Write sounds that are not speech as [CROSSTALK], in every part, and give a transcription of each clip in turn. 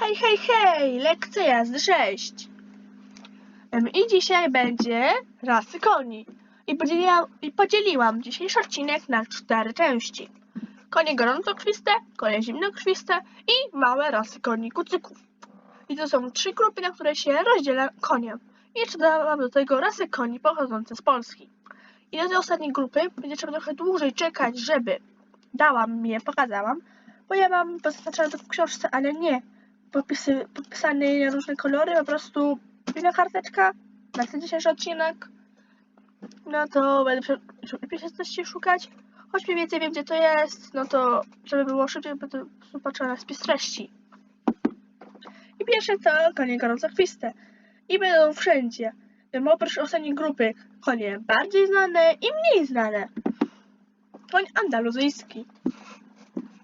Hej, hej, hej! Lekcja jazdy 6. Em, I dzisiaj będzie rasy koni. I podzieliłam, I podzieliłam dzisiejszy odcinek na cztery części. Konie gorącokrwiste, konie zimnokrwiste i małe rasy koni kucyków. I to są trzy grupy, na które się rozdziela konie. I jeszcze dodałam do tego rasy koni pochodzące z Polski. I do tej ostatniej grupy będzie trzeba trochę dłużej czekać, żeby dałam je, pokazałam, bo ja mam pozaznaczone to w książce, ale nie popisy, popisane na różne kolory, po prostu jedna karteczka na ten dzisiejszy odcinek. No to będę lepiej coś szukać. Choć mniej więcej wiem, gdzie to jest, no to żeby było szybciej, prostu patrzę na spis treści. I pierwsze to konie gorącokrwiste. I będą wszędzie. Oprócz ostatniej grupy konie bardziej znane i mniej znane. Koń andaluzyjski.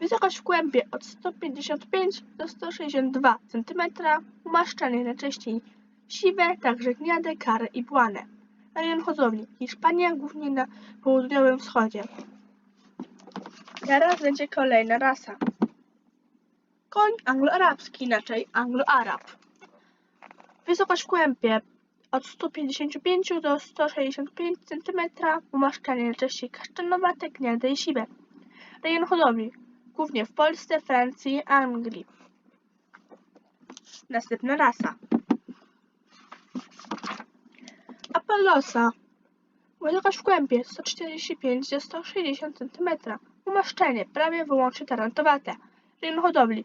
Wysokość w kłębie od 155 do 162 cm. Umaszczanie najczęściej siwe, także gniade, kare i błane. Rejon hodowli Hiszpania, głównie na południowym wschodzie. Teraz będzie kolejna rasa. Koń angloarabski, inaczej anglo-arab. Wysokość w kłębie od 155 do 165 cm. Umaszczanie najczęściej kasztanowate, gniade i siwe. Rejon hodowli głównie w Polsce, Francji i Anglii. Następna rasa. Apollosa. Wysokość w kłębie 145 do 160 cm. Umaszczenie prawie wyłącznie tarantowate. Rejon hodowli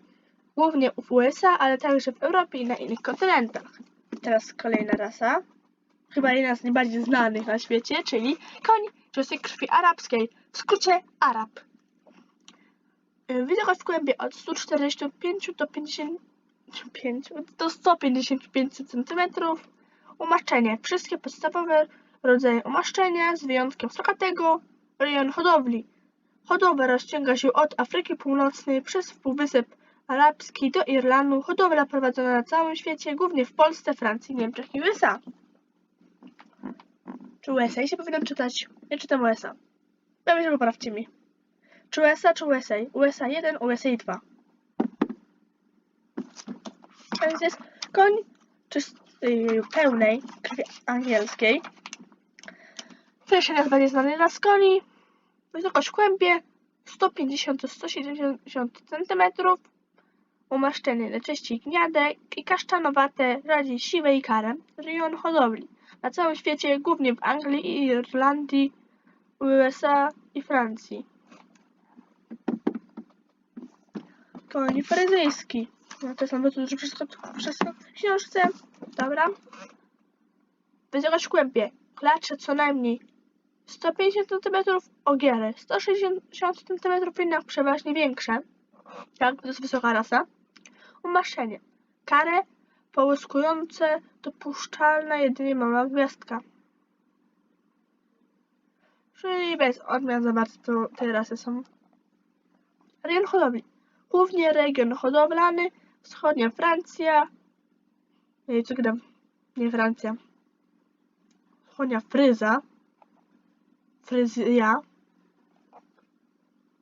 głównie w USA, ale także w Europie i na innych kontynentach. Teraz kolejna rasa. Chyba jedna z najbardziej znanych na świecie, czyli koń czystej krwi arabskiej. W skrócie Arab. Wysokość w kłębie od 145 do 55 do 155 cm. Umaszczenie. Wszystkie podstawowe rodzaje umaszczenia z wyjątkiem strokatego. Rejon hodowli. Hodowla rozciąga się od Afryki Północnej przez Półwysep Arabski do Irlandu. Hodowla prowadzona na całym świecie, głównie w Polsce, Francji, Niemczech i USA. Czy USA się powinnam czytać? Ja czytam USA. Ja myślę, poprawcie mi. Czy USA, czy USA? USA 1, USA 2. A więc jest koń czystej, pełnej krwi angielskiej. Pierwszy najbardziej znany raz koni. Wysokość kłębie 150-170 cm. Umaszczenie najczęściej gniade i kasztanowate, rzadziej siwe i kare. Rejon hodowli. Na całym świecie, głównie w Anglii i Irlandii, USA i Francji. Koń faryzyjski. No to samo tu dużo wszystko, wszystko w książce. Dobra. Wysokość kłębie. Klacze co najmniej 150 cm, ogiery 160 cm, jednak przeważnie większe. Tak, to jest wysoka rasa. Umaszczenie. Kare połyskujące, dopuszczalna jedynie mała gwiazdka. Czyli bez odmian za bardzo te rasy są. Rejon hodowli. Głównie region hodowlany, wschodnia Francja. Nie, co gram? Nie Francja. Wschodnia Fryza. Fryzja.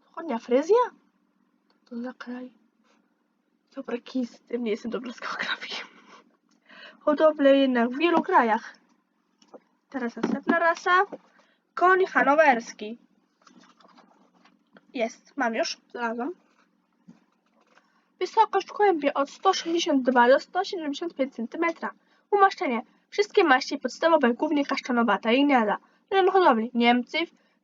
Wschodnia Fryzja? To za kraj? Dobra, tym nie jestem dobra z geografii. Hodowle jednak w wielu krajach. Teraz następna rasa. Koń hanowerski. Jest, mam już, znalazłam. Wysokość w kłębie od 162 do 175 cm. Umaszczenie. Wszystkie maści podstawowe, głównie kasztanowata i gniada. Rejon hodowli. Niemcy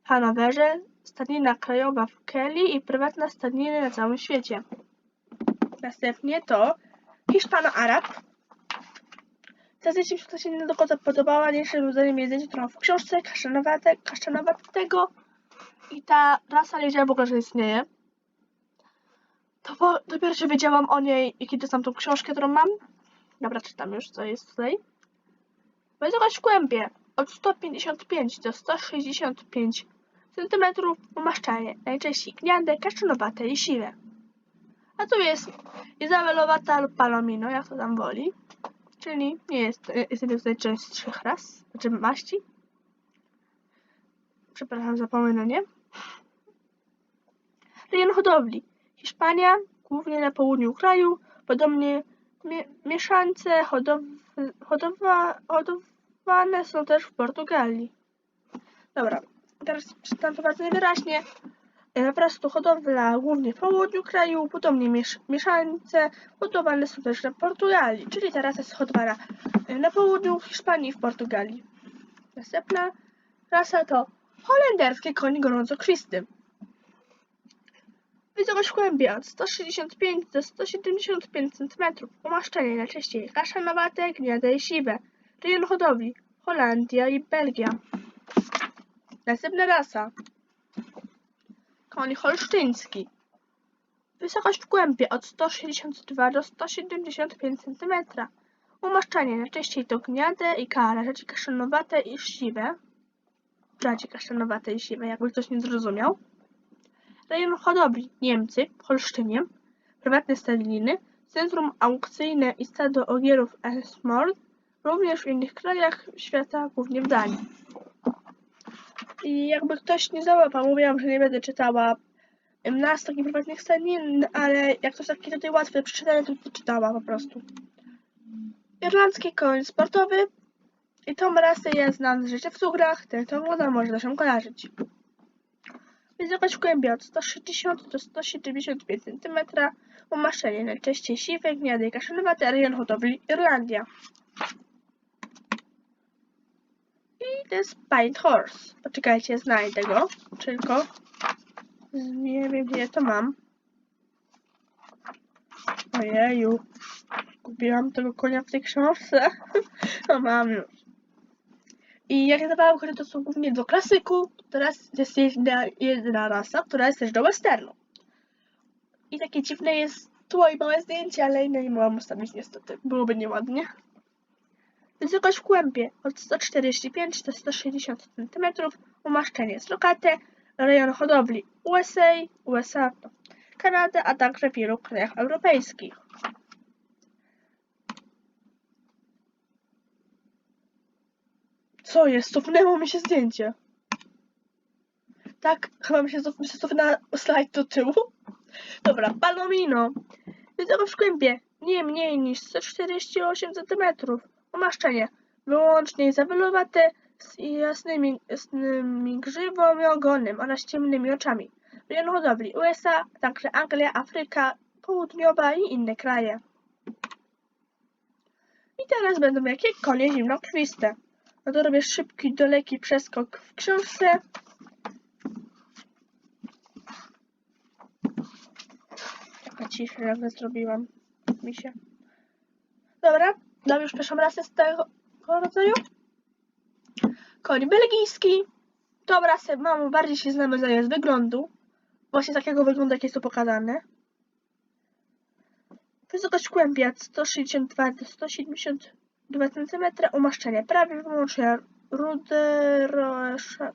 w Hanowerze, stadnina krajowa w Kelly i prywatna stadniny na całym świecie. Następnie to Hiszpano-Arab. Ta zdjęcie mi się nie do końca podobała, jestem zdaniem zdjęcie trochę w książce kasztanowate, kasztanowatego i ta rasa nie wiedziałam w ogóle, że istnieje. To dopiero się wiedziałam o niej, kiedy znam tą książkę, którą mam. Dobra, czytam już, co jest tutaj. Wysokość w kłębie od 155 do 165 cm umaszczanie, najczęściej gniade, kasztanowate i siwe. A tu jest izabelowata lub palomino, jak to tam woli. Czyli nie jest, jest jeden z najczęstszych ras, znaczy maści. Przepraszam za pomylenie. Rejon hodowli. Hiszpania, głównie na południu kraju, Podobnie mie mieszańce hodow hodowa hodowane są też w Portugalii. Dobra, teraz przeczytam to bardzo niewyraźnie. E, Po prostu hodowla głównie w południu kraju, podobnie miesz mieszańce hodowane są też na Portugalii, czyli ta rasa jest hodowana e, na południu w Hiszpanii i w Portugalii. Następna rasa to holenderski koń gorącokrwisty. Wysokość głębia od 165 do 175 cm. Umaszczenie najczęściej kaszanowate, gniade i siwe. Rejon hodowli Holandia i Belgia. Następna rasa. Koń holsztyński. Wysokość w głębie od 162 do 175 cm. Umaszczanie najczęściej to gniade i kara, rzeczy kaszanowate i siwe. Radzie kaszanowate i siwe, jakby ktoś nie zrozumiał. Rejon hodowli Niemcy, Holsztyniem, prywatne stadniny, centrum aukcyjne i stado ogierów Esmord, również w innych krajach świata, głównie w Danii. I jakby ktoś nie załapał, mówiłam, że nie będę czytała nazw takich prywatnych stadnin, ale jak ktoś taki tutaj łatwy do przeczytania, to to czytała po prostu. Irlandzki koń sportowy i tą rasę ja znam z życia w cugrach, ten to może się kojarzyć. Wysokość głębia od 160 do 175 cm. Umaszczenie najczęściej siwe, gniady i kaszanowate, rejon hodowli Irlandia. I to jest Pint Horse. Poczekajcie, znajdę go. Tylko nie wiem gdzie to mam. Ojeju. Kupiłam tego konia w tej książce. [LAUGHS] No mam już. I jak zadawałam chodzi, to są głównie do klasyku, teraz jest jedna, jedna rasa, która jest też do westernu. I takie dziwne jest tło i małe zdjęcie, ale inne nie mogłam ustawić niestety, byłoby nieładnie. Wysokość w głębie od 145 do 160 cm, umaszczenie z lokatę, rejon hodowli USA, USA, no, Kanada, a także w wielu krajach europejskich. Co jest? Cofnęło mi się zdjęcie. Tak, chyba mi się, cof- mi się cofnęła slajd do tyłu. Dobra, Palomino. Wysokość w głębie nie mniej niż 148 cm. Umaszczenie wyłącznie zawelowate z jasnymi, jasnymi grzywą i ogonem oraz ciemnymi oczami. Rejon hodowli USA, także Anglia, Afryka Południowa i inne kraje. I teraz będą jakie konie zimnokrwiste. No to robię szybki, daleki przeskok w książce. Taka cisza nagle zrobiłam mi się. Dobra, dam już pierwszą rasę z tego rodzaju. Koń belgijski. Tą rasę mam, bardziej się znamy z wyglądu. Właśnie takiego wyglądu, jak jest tu pokazane. Wysokość głębia od 162 do 172 cm. Umaszczenie prawie wyłącznie ruderosza...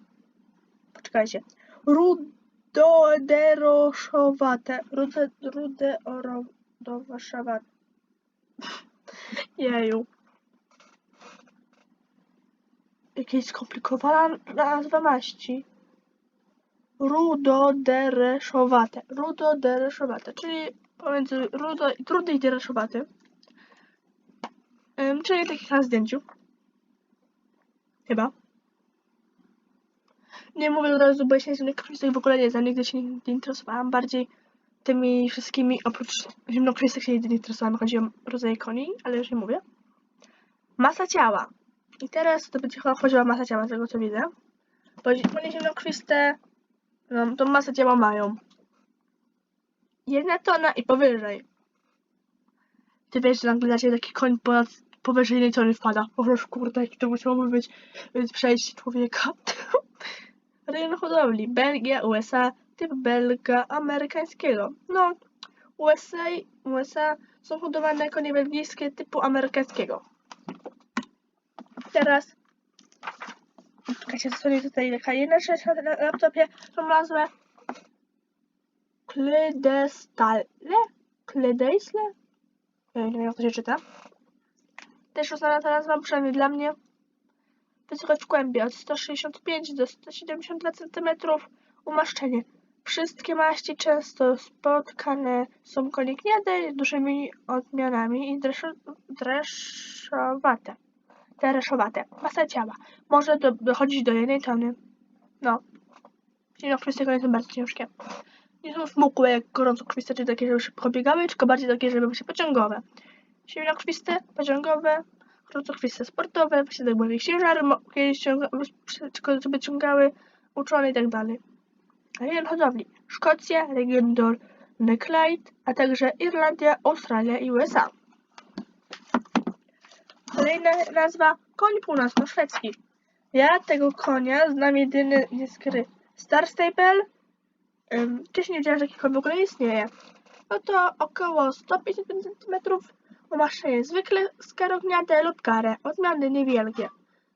Poczekajcie. Rudoderoszowate. Rude, rudeorodowoszowate. Jeju. Jakieś skomplikowana nazwa maści. Rudodereszowate. Rudodereszowate, czyli pomiędzy rudo, rudy i dereszowaty. Czyli tak jak na zdjęciu. Chyba. Nie mówię od razu, bo ja się zimnokrwistych w ogóle nie znam, nigdy się nie, interesowałam. Bardziej tymi wszystkimi, oprócz zimnokrwistych się nigdy nie interesowałam, chodzi o rodzaje koni, ale już nie mówię. Masa ciała. I teraz to będzie chodziła o masę ciała, z tego co widzę. Bo konie zimnokrwiste, no, tą masę ciała mają. Jedna tona i powyżej. Ty wiesz, że nagle dla ciebie taki koń ponad, powyżej jednej tony wpada. Prostu kurde, jaki to musiałoby być przejść człowieka. [LAUGHS] Rejon hodowli. Belgia, USA, typ belga amerykańskiego. No, USA, USA są hodowane konie belgijskie typu amerykańskiego. Teraz Czekajcie, sobie tutaj taka jedna rzecz na laptopie, tą nazwę Klydestale? Klydesle? Nie wiem, jak to się czyta. Też uznana ta nazwa, przynajmniej dla mnie. Wysokość w głębie od 165 do 172 cm. Umaszczenie Wszystkie maści często spotkane są konikniade z dużymi odmianami i dreszo, dreszowate. Dereszowate. Masa ciała. Może do, dochodzić do jednej tony. No. Silnokrwiste konie są bardzo ciężkie. Nie są smukłe jak gorącokrwiste, czy takie, żeby szybko biegały, tylko bardziej takie, żeby były pociągowe. Silnokrwiste, pociągowe, gorącokrwiste sportowe, tak były ciężary, kiedyś ciągały, uczone i tak. Rejon hodowli Szkocja, region Dolny Clyde, a także Irlandia, Australia i USA. Kolejna nazwa koń północno-szwedzki. Ja tego konia znam jedyny z gry Star Stable. Wcześniej nie wiedziałem, że taki koń w ogóle istnieje. No to około 155 cm. Umaszczenie zwykle skarogniate lub karę. Odmiany niewielkie.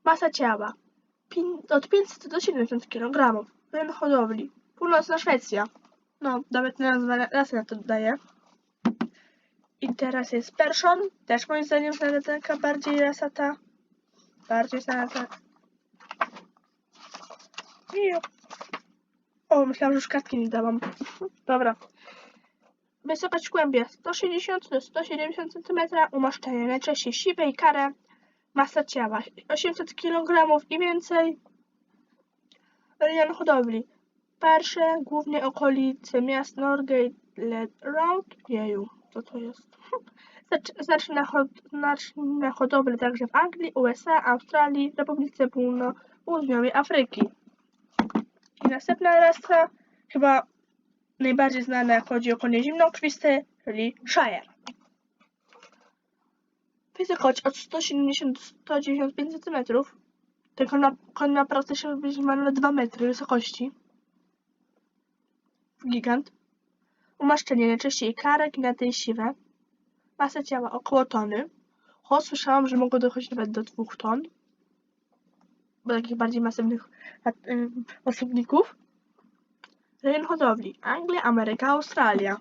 Masa ciała od 500 do 70 kg. Rejon hodowli Północna Szwecja. No, nawet nazwa rasy na to dodaje. I teraz jest Perszon. Też moim zdaniem znana taka bardziej rasa ta. Bardziej znana ta. I... O, myślałam, że już kartki nie dałam. Dobra. Wysokość głębia 160 do 170 cm. Umaszczenie najczęściej siwe i. Masa ciała 800 kg i więcej. Rejon hodowli Persze, głównie okolice miast Norgate, Led Road. Jeju, co to jest? [LAUGHS] Zaczyna, hod zaczyna hodowlę także w Anglii, USA, Australii, Republice Północno-Południowej Afryki. I następna rasa, chyba najbardziej znana, jak chodzi o konie zimnokrwiste, czyli Shire. Wysokość od 170 do 195 cm. Ten koń, na, koń naprawdę się ma na 2 metry wysokości gigant. Umaszczenie najczęściej karek, gnaty i siwe. Masa ciała około tony. Cho, słyszałam, że mogło dochodzić nawet do dwóch ton. Bo takich bardziej masywnych y, osobników. Rejon hodowli. Anglia, Ameryka, Australia.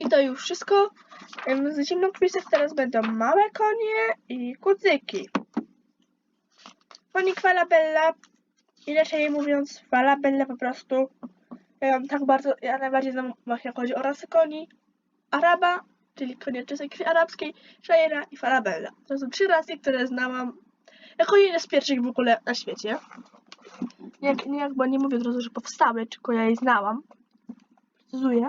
I to już wszystko. Z zimnokrwistych teraz będą małe konie i kucyki. Konik Falabella. Inaczej mówiąc, Falabella po prostu ja tak bardzo, ja najbardziej znam jak chodzi o rasy koni. Araba, czyli konie czystej krwi arabskiej, Shaira i Farabella. To są trzy rasy, które znałam jako jedne z pierwszych w ogóle na świecie. Nie, nie jakby nie mówię od razu, że powstały, tylko ja je znałam. Precyzuję.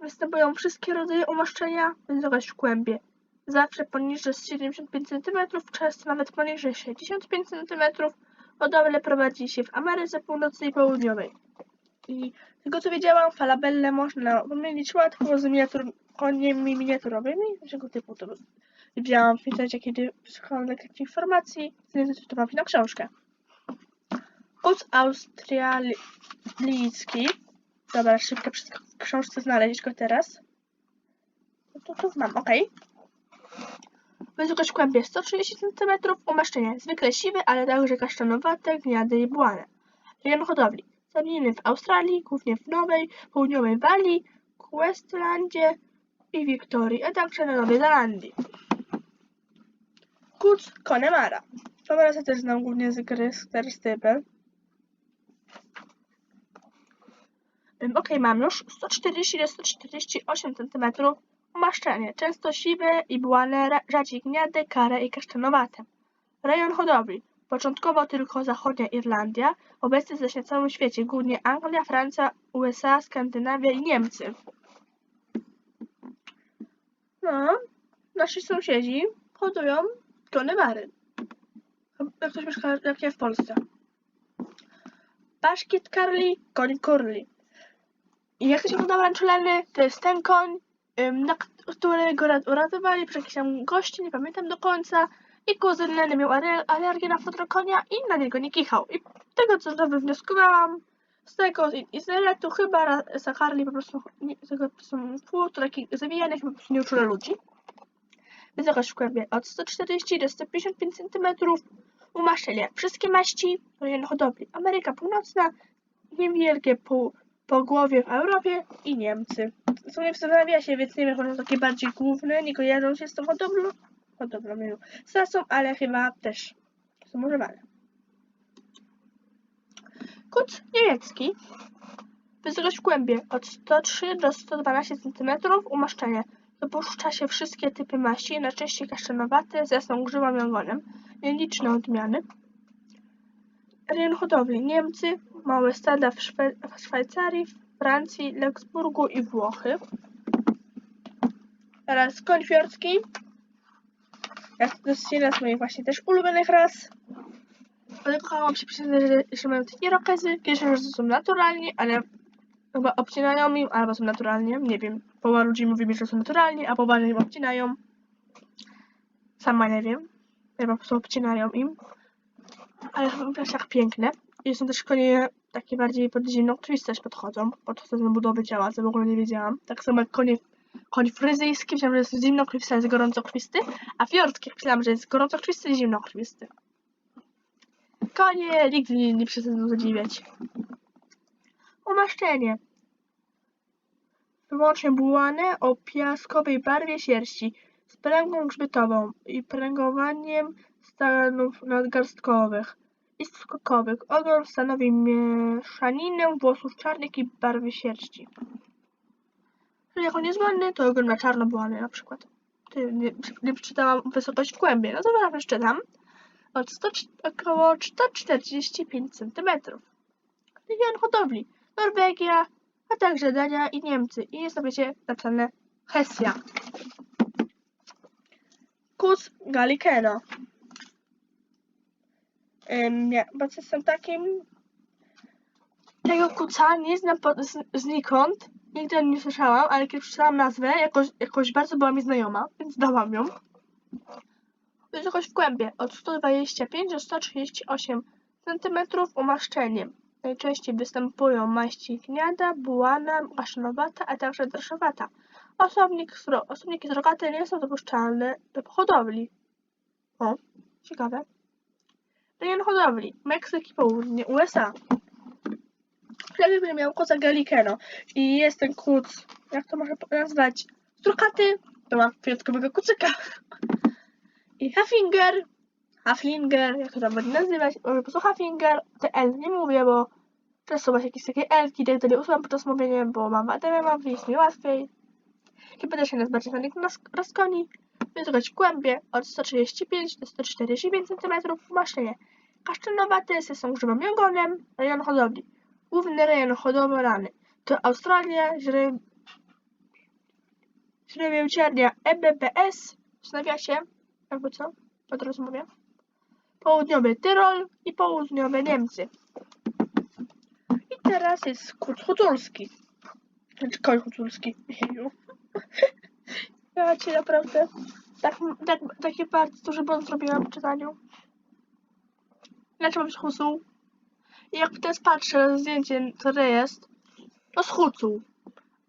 Występują wszystkie rodzaje umaszczenia, wysokość w kłębie. Zawsze poniżej 75 cm, często nawet poniżej 65 cm. Hodowlę prowadzi się w Ameryce Północnej i Południowej. I z tego co wiedziałam, falabelle można pomylić łatwo z miniatur, koniami miniaturowymi. Czego typu to widziałam w internecie, kiedy szukałam takich informacji. To mam na książkę. Kut australijski. Dobra, szybko przy książce znaleźć go teraz. No to tu mam, ok. Wysokość kłębie 130 cm, umaszczenie zwykle siwe, ale także kasztanowate, gniady i błane. Rejon hodowli. Zamieniony w Australii, głównie w Nowej, Południowej Walii, Queenslandzie i Wiktorii, a także na Nowej Zelandii. Kuc. Tą rasę też znam głównie z gry Star Stable. Ok, mam już 140 do 148 cm umaszczenie, często siwe i błane, rzadziej gniade, kare i kasztanowate. Rejon hodowli. Początkowo tylko zachodnia Irlandia, obecnie zaś na całym świecie, głównie Anglia, Francja, USA, Skandynawia i Niemcy. No, nasi sąsiedzi hodują konewary. Jak ktoś mieszka jak ja w Polsce. Paszkiet Karli, koń Kurli. I jak się podoba ranczuleny, to jest ten koń, na którego uratowali przez jakiś tam gości, nie pamiętam do końca. I kuzyn Leny miał ale- alergię na futro konia i na niego nie kichał. I tego, co to wywnioskowałam, z tego z internetu, chyba Sakarli po prostu, nie, tego są płód taki zawijany, chyba po prostu nie uczule ludzi. Wysokość w kłębie od 140 do 155 cm. Umaszczenie. Wszystkie maści, rejon hodowli. Ameryka Północna, niewielkie po głowie w Europie i Niemcy. W sumie zastanawia się, więc nie wiem, one są takie bardziej główne, nie kojarzą się z tą hodowlą. Hodowlą, nie rasą, ale chyba też są używane. Kuc niemiecki. Wysokość w głębie od 103 do 112 cm. Umaszczenie. Dopuszcza się wszystkie typy maści, najczęściej kasztanowate z jasną grzywą i ogonem. Nieliczne odmiany. Rejon hodowli. Niemcy, małe stada w, Szwe- w Szwajcarii, Francji, Luxemburgu i Włochy. Teraz koń fiorski. Jest jedna z moich właśnie też ulubionych ras. Ale kochałam się przyznać, że, że mają te irokezy. Kiedyś że są naturalni, ale chyba obcinają im, albo są naturalnie. Nie wiem. Połowa ludzi mówi są naturalni, a połowa im obcinają. Sama nie wiem. Chyba po prostu obcinają im. Ale są też tak piękne. I są też konie takie bardziej pod zimną krwistość podchodzą. Podchodzą do budowy ciała, co w ogóle nie wiedziałam. Tak samo jak konie, koń fryzyjski, myślałam, że jest zimnokrwisty, a jest gorącokrwisty. A fiorski myślałam, że jest gorącokrwisty i zimnokrwisty. Konie nigdy nie, nie przestaną zadziwiać. Umaszczenie. Wyłącznie bułane o piaskowej barwie sierści z pręgą grzbietową i pręgowaniem stanów nadgarstkowych i skokowych. Ogon stanowi mieszaninę włosów czarnych i barwy sierści. Czyli jak on jest to ogon ma czarno-bułany na przykład. Ty, nie, nie przeczytałam wysokość w głębie, no to ja przeczytam. Od 100, około 145 cm. Region hodowli. Norwegia, a także Dania i Niemcy. I jest na wiecie napisane Hesja. Kus Galikeno. Ym, ja bo jestem takim... Tego kuca nie znam z, znikąd. Nigdy o nim nie słyszałam, ale kiedy przeczytałam nazwę, jakoś, jakoś bardzo była mi znajoma, więc dałam ją. Wysokość w głębie od 125 do 138 cm umaszczeniem. Najczęściej występują maści gniada, bułana, maszynowata, a także dreszowata. Osobnik, sro- osobniki srogaty nie są dopuszczalne do hodowli. O, ciekawe. Rejon hodowli. Meksyk i południe USA. Wtedy będę miał koca Galikeno. I jest ten kuc, jak to można nazwać? Srokaty. To ma wyjątkowego kucyka. I Haffinger. Haflinger, jak to tam będzie nazywać? Może po prostu Haffinger. Te L nie mówię, bo właśnie jakieś takie L-ki, tak nie usuwam podczas mówienia, bo mam ADM, mam jest mi łatwiej. I będę się nas bardziej znanych rozkoni. Wysokość w głębie od 135 do 145 cm. Umaszczenie. Kasztanowate z są grzybem i ogonem. Rejon hodowli. Główny rejon hodowlany to Australia, źre... źrebięciarnia EBBS w nawiasie, jakby co, od mówię. Południowy Tyrol i południowe Niemcy. I teraz jest kuc huculski. Znaczy koń huculski. [LAUGHS] Ja ci naprawdę tak, tak, taki bardzo duży błąd zrobiłam w czytaniu. Dlaczego być husuł? I jak teraz patrzę zdjęcie, które jest, to z hucuł.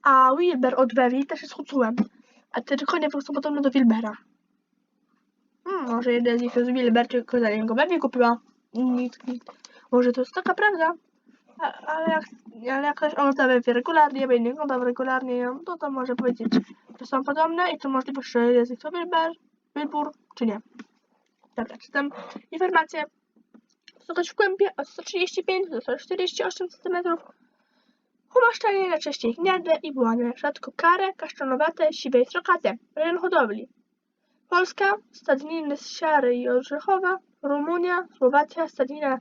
A Wilber od Bewi też jest hucułem. A te konie prostu podobne do Wilbera. Hmm, może jeden z nich to jest Wilber, tylko za niego Bewi kupiła. Może to jest taka prawda. A, ale, jak, ale jak ktoś ogląda regularnie, bo nie oglądał regularnie, no to, może powiedzieć, że są podobne i to możliwe, że jest ich to Wilber, Wilbur, czy nie. Dobra, czytam informację. Wysokość w głębie od 135 do 148 cm. Umaszczanie najczęściej gniade i błane, rzadko kare, kasztanowate, siwe i strokate. Rejon hodowli. Polska, stadniny Siary i Odrzechowa, Rumunia, Słowacja, stadnina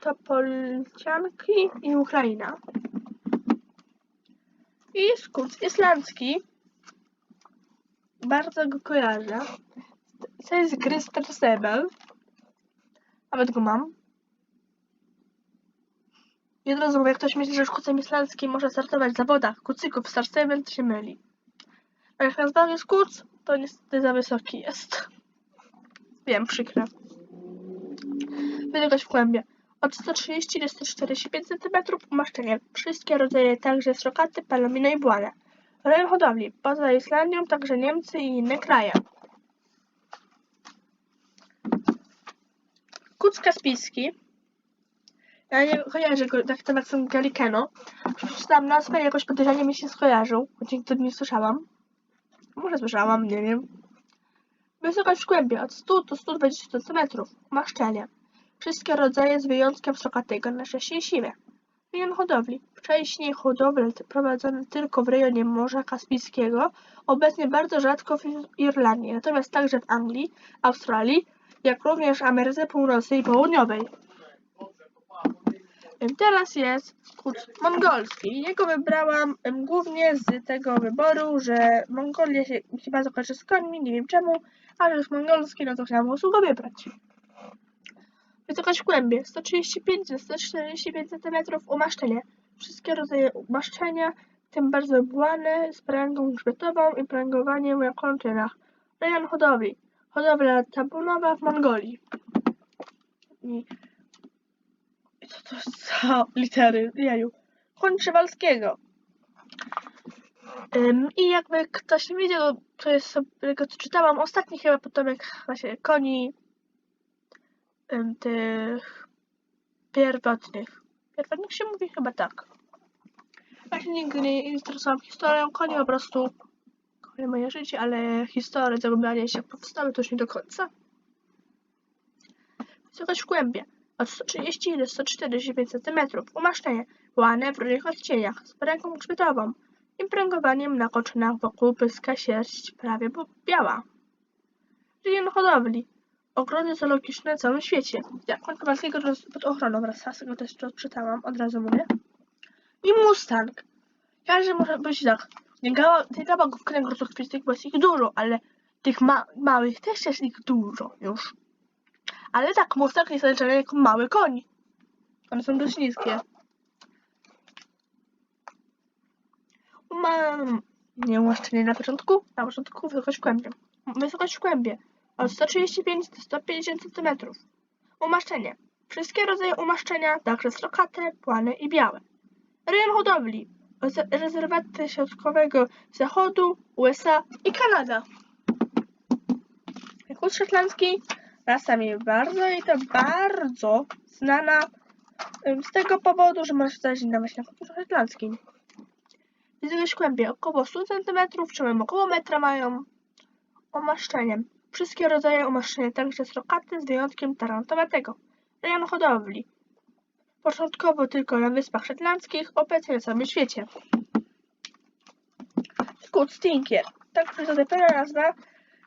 Topolcianki i Ukraina. I kuc islandzki. Bardzo go kojarzę. To jest Gryster Sebel. Nawet go mam. I od razu jak ktoś myśli, że już kucem islandzkim może startować w zawodach kucyków Star 7, to się myli. Jak nazwany jest kuc, to niestety za wysoki jest. Wiem, przykre. Wysokość w głębie. Od 130 do 145 cm umaszczenie. Wszystkie rodzaje, także srokaty, palomino i błane. Rejon hodowli. Poza Islandią także Niemcy i inne kraje. Kuc kaspijski. Ja nie kojarzę go tak temat są Galikeno. Przeczytałam nazwę i jakoś podejrzanie mi się skojarzył, choć nigdy nie słyszałam. Może słyszałam, nie wiem. Wysokość w głębie od 100 do 120 cm. Maszczenie. Wszystkie rodzaje z wyjątkiem srokatego, najczęściej siwe. Rejon hodowli. Wcześniej hodowle prowadzone tylko w rejonie Morza Kaspijskiego, obecnie bardzo rzadko w Irlandii, natomiast także w Anglii, Australii, jak również Ameryce Północnej i Południowej. Teraz jest kuc mongolski. Jego wybrałam głównie z tego wyboru, że Mongolia się, bardzo kojarzy z końmi, nie wiem czemu, ale jest mongolski, no to chciałam go wybrać. Wysokość głębie 135 do 145 cm umaszczenie. Wszystkie rodzaje umaszczenia, tym bardzo błane, z pręgą grzbietową i pręgowaniem na kończynach. Rejon hodowli. Hodowla tabunowa w Mongolii. I to za litery? Jaju. Koń Przewalskiego. Ym, I jakby ktoś nie wiedział, to jest sobie, co czytałam, ostatni chyba potomek właśnie koni ym, tych pierwotnych. Pierwotnych się mówi chyba tak. Ja się nigdy nie interesowałam historią koni, po prostu konie moje życie, ale historię zagubiania się powstały to już nie do końca. Wysokość głębia od 130 do 145 cm. Umaszczenie łane w różnych odcieniach z pręgą grzbietową i pręgowaniem na koczynach wokół pyska sierść prawie biała. Rejon hodowli. Ogrody zoologiczne na całym świecie. Jak koń kowalskiego pod ochroną wraz z tego też to czytałam, od razu mówię. I Mustang. Każdy może być tak. Nie gała, nie gała go w kręgosłup krwiistych, bo jest ich dużo, ale tych ma małych też jest ich dużo już. Ale tak, Mustang jest zaliczany jako mały koń. One są dość niskie. Mam nie na początku, na początku wysokość głębia. Wysokość głębie od 135 do 150 cm. Umaszczenie. Wszystkie rodzaje umaszczenia, także srokate, płane i białe. Rejon hodowli. Reze- Rezerwaty środkowego zachodu, USA i Kanada. Kół szotlandzki rasa mi bardzo i to bardzo znana z tego powodu, że może coś na kucu szotlandzkim. Wysokość głębie około 100 cm, czym około metra mają omaszczeniem. Wszystkie rodzaje omaszczenia, także srokaty z wyjątkiem tarantowatego. Rejon hodowli. Początkowo tylko na Wyspach Szetlandzkich, obecnie na całym świecie. Skut Stinkier. Tak jest pełna nazwa.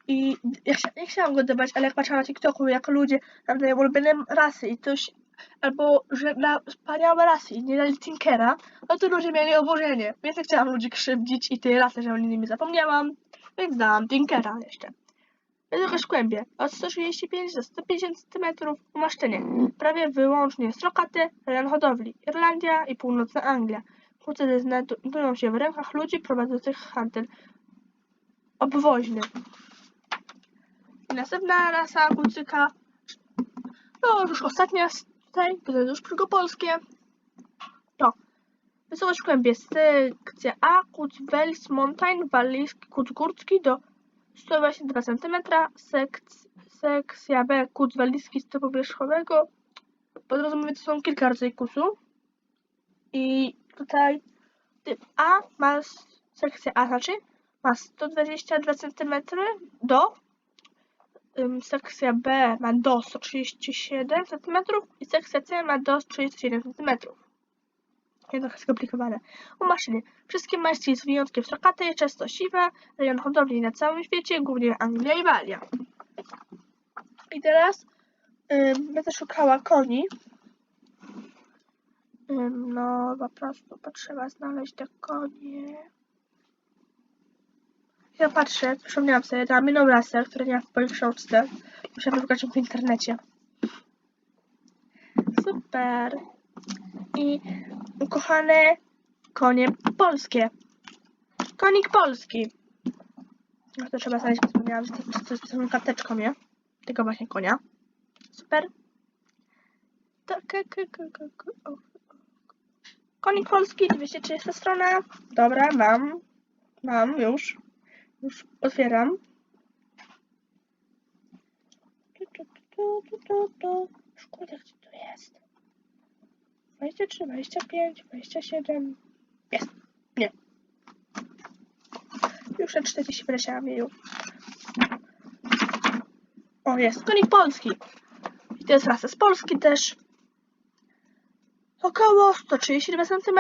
I ja chcia, nie chciałam go dawać, ale jak patrzyłam na TikToku, jak ludzie tam dają ulubione rasy i coś, albo że na wspaniałe rasy i nie dali Tinkera, no to ludzie mieli oburzenie. Więc nie chciałam ludzi krzywdzić i tej rasy, że o nimi zapomniałam, więc dałam Tinkera jeszcze. Wysokość głębie od 135 do 150 cm umaszczenie. Prawie wyłącznie srokaty, rejon hodowli. Irlandia i północna Anglia. Kuce znajdują się w rękach ludzi prowadzących handel obwoźny. I następna rasa kucyka, no już ostatnia z tutaj, to jest już przygopolskie. To wysokość głębie sekcja A, kuc Wels Mountain, walijski kuc górski do 122 cm, sek- sekcja B, kuc walijski z powierzchowego. Pod to są kilka rodzajów kucu. I tutaj typ A ma, sekcja A znaczy, ma 122 cm do, sekcja B ma do 137 cm i sekcja C ma do 37 cm. Trochę skomplikowane. U maszyny. Wszystkie maści z wyjątkiem srokatej, często siwe, rejon hodowli na całym świecie, głównie Anglia i Walia. I teraz będę szukała koni. No, po prostu potrzeba znaleźć te konie. Ja patrzę, przypomniałam sobie, dałam inną której nie ma w mojej książce. Muszę wyszukać ją w internecie. Super. I ukochane konie polskie. Konik polski. No to trzeba znaleźć, bo wspomniałam, że jest tą karteczką, nie? Tego właśnie konia. Super. Konik polski, 230 strona. Dobra, mam. Mam już. Już otwieram. Tu, tu, tu, tu, tu, tu. Szkoda, gdzie to jest. 23, 25, 27. Jest. Nie. Już na 40 wyleciałam jej. O, jest. Konik polski. I To jest rasa z Polski też. Około 132 cm.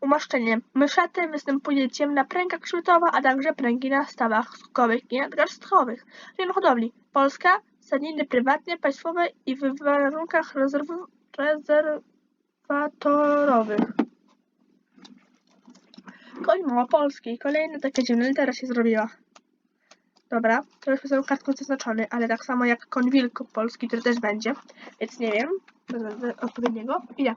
Umaszczenie myszaty występuje ciemna pręga kształtowa, a także pręgi na stawach skokowych i nadgarstkowych. Rynek hodowli. Polska, stadniny prywatne, państwowe i w warunkach rezerw rezerwatorowych. Koń małopolski. Kolejna taka dziwna litera się zrobiła. Dobra, już są kartką zaznaczony, ale tak samo jak koń wielkopolski, który też będzie, więc nie wiem, odpowiedniego. I ja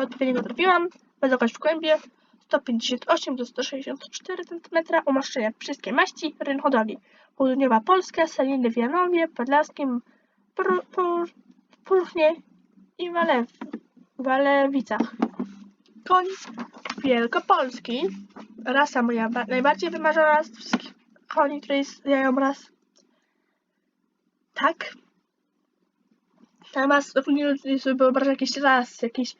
odpowiedniego trafiłam, wysokość w kłębie 158 do 164 cm, umaszczenia wszystkie maści, rynk hodowli. Południowa Polska, Saliny w Janowie, Podlaskim, Pruchnie i Wale, Walewicach. Koń wielkopolski, rasa moja ba- najbardziej wymarzona z wszystkich koni, które istnieją raz. Tak. Tam raz, ogólnie ludzie sobie wyobrażają jakiś ras, jakiś,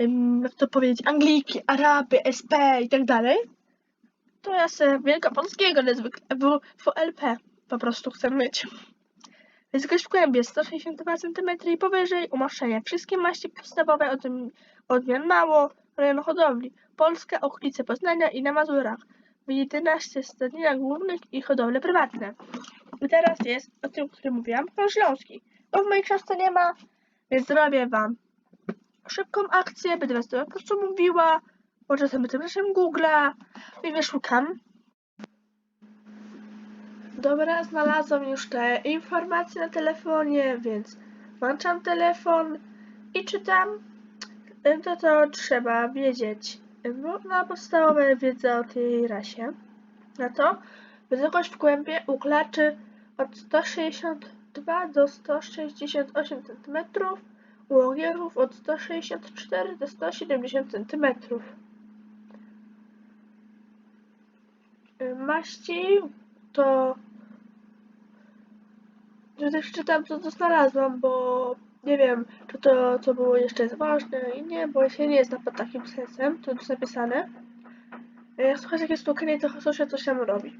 ym, jak to powiedzieć, Angliki, Araby, SP i tak dalej. To ja sobie wielkopolskiego niezwykle, W- WLP po prostu chcę mieć. Wysokość w kłębie 162 cm i powyżej, umaszczenie. Wszystkie maści podstawowe, odm- odmian mało, rejon hodowli. Polska, okolice Poznania i na Mazurach. W 11 stadninach głównych i hodowle prywatne. I teraz jest o tym, o którym mówiłam, pan Śląski. Bo w mojej książce nie ma, więc zrobię wam szybką akcję, będę was to po prostu mówiła, może sobie naszym Google'a i wyszukam. Dobra, znalazłam już te informacje na telefonie, więc włączam telefon i czytam to, co trzeba wiedzieć. Y, No, na podstawowe wiedzę o tej rasie. Na to wysokość w kłębie uklaczy od 162 do 168 cm, u ogierów od 164 do 170 cm. Maści to że czytam co znalazłam, bo nie wiem, czy to, co było jeszcze jest ważne i nie, bo się nie znam pod takim sensem, to jest napisane. Jak słuchasz jakieś stukanie, to się coś tam robi.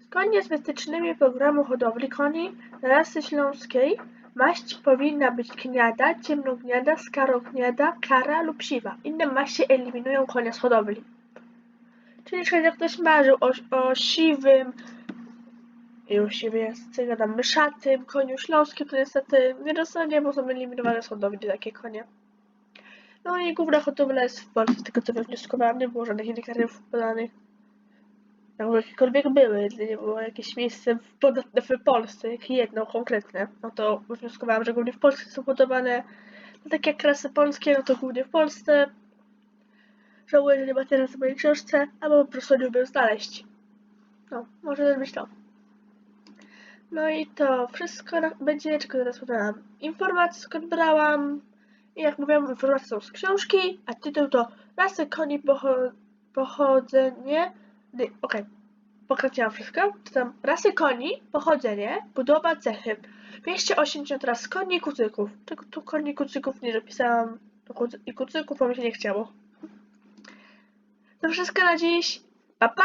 Zgodnie z wytycznymi programu hodowli koni rasy śląskiej maść powinna być gniada, ciemnogniada, skarogniada, kara lub siwa. Inne maści eliminują konia z hodowli. Czyli jak ktoś marzył o, o siwym, już jest co gadam, myszatym, koniu śląskim, to niestety nie dostanie, bo są eliminowane z hodowli takie konie. No i główna hodowla jest w Polsce, tego co wywnioskowałam, nie było żadnych innych terenów podanych. No, jakiekolwiek były, nie było jakieś miejsce w, w Polsce, jak jedno konkretne, no to wywnioskowałam, że głównie w Polsce są hodowane. No tak jak rasy polskie, no to głównie w Polsce. Żałuję, że nie ma teraz w mojej książce, albo po prostu nie umiem znaleźć. No, może być to. No i to wszystko na- będzie, czego teraz podałam. Informacje skąd brałam. I jak mówiłam, informacje są z książki, a tytuł to Rasy koni pocho- pochodzenie. nie, Okej, okay. wszystko. To tam rasy koni, pochodzenie, budowa, cechy. 280 ras koni i kucyków. Czego tu koni kucyków nie kucy- i kucyków, bo mi się nie chciało. To wszystko na dziś. Pa pa!